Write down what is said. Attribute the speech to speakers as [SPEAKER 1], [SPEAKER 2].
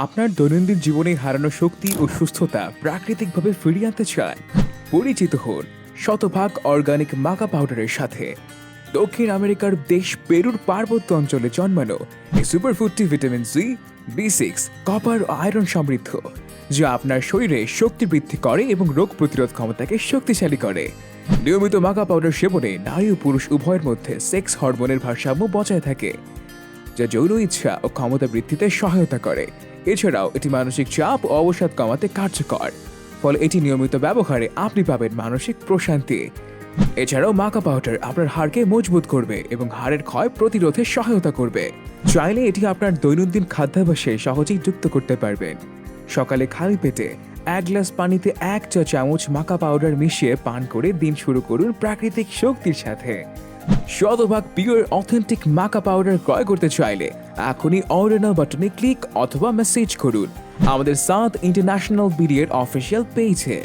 [SPEAKER 1] আপনার দৈনন্দিন জীবনে হারানো শক্তি ও সুস্থতা প্রাকৃতিকভাবে ফিরিয়ে আনতে চান পরিচিত হন শতভাগ অর্গানিক মাকা পাউডারের সাথে। দক্ষিণ আমেরিকার দেশ পেরুর পার্বত্য অঞ্চলে জন্মানো এই সুপারফুডটি vitamin C, B six, copper ও আয়রন সমৃদ্ধ, যা আপনার শরীরে শক্তি বৃদ্ধি করে এবং রোগ প্রতিরোধ ক্ষমতাকে শক্তিশালী করে। নিয়মিত মাকা পাউডার সেবনে নারী ও পুরুষ উভয়ের মধ্যে সেক্স হরমোনের ভারসাম্য বজায় থাকে। যা যৌন ইচ্ছা ও ক্ষমতা বৃদ্ধিতে সহায়তা করে। এছাড়াও এটি মানসিক চাপ ও অবসাদ কমাতে কার্যকর। ফলে এটি নিয়মিত ব্যবহারে আপনি পাবেন মানসিক প্রশান্তি। এছাড়াও মাকা পাউডার আপনার হাড়কে মজবুত করবে এবং হাড়ের ক্ষয় প্রতিরোধে সহায়তা করবে। চাইলে এটি আপনার দৈনন্দিন খাদ্যাভ্যাসে সহজেই যুক্ত করতে পারবেন। সকালে খালি পেটে এক গ্লাস পানিতে এক চা চামচ মাকা পাউডার মিশিয়ে পান করে দিন শুরু করুন প্রাকৃতিক শক্তির সাথে। শতভাগ পিওর অথেন্টিক মাকা পাউডার ক্রয় করতে চাইলে এখনই অর্ডার নাও বাটনে ক্লিক অথবা মেসেজ করুন। আমাদের সাউথ ইন্টারন্যাশনাল বিডিএর অফিসিয়াল পেজে